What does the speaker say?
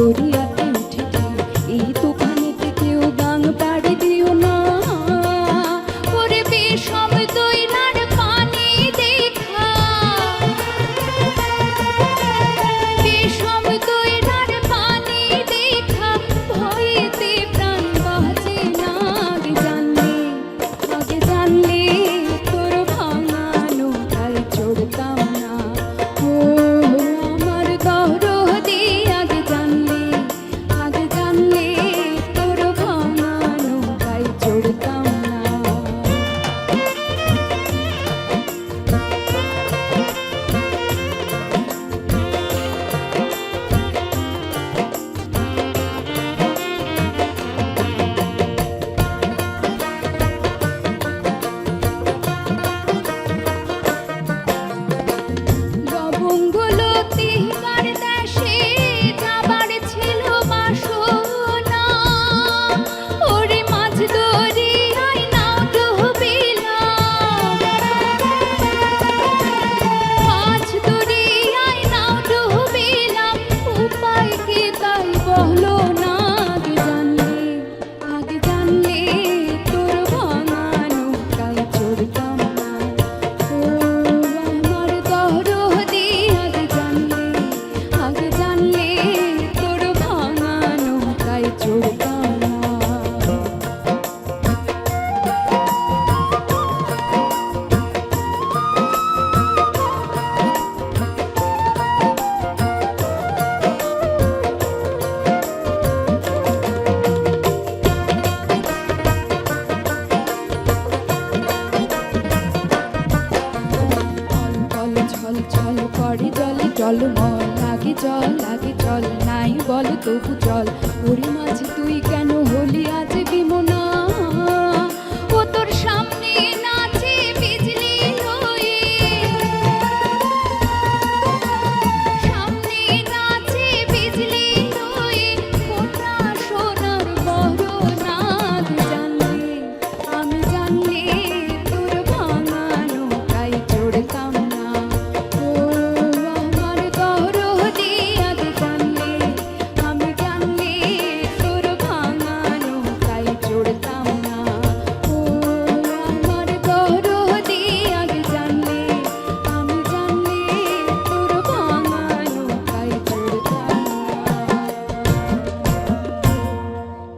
Gloria. চল, মন লাগে চল লাগে চল, নাই বল তবু চল। ওরে মাঝে তুই কেন হলি আজ বিমনা?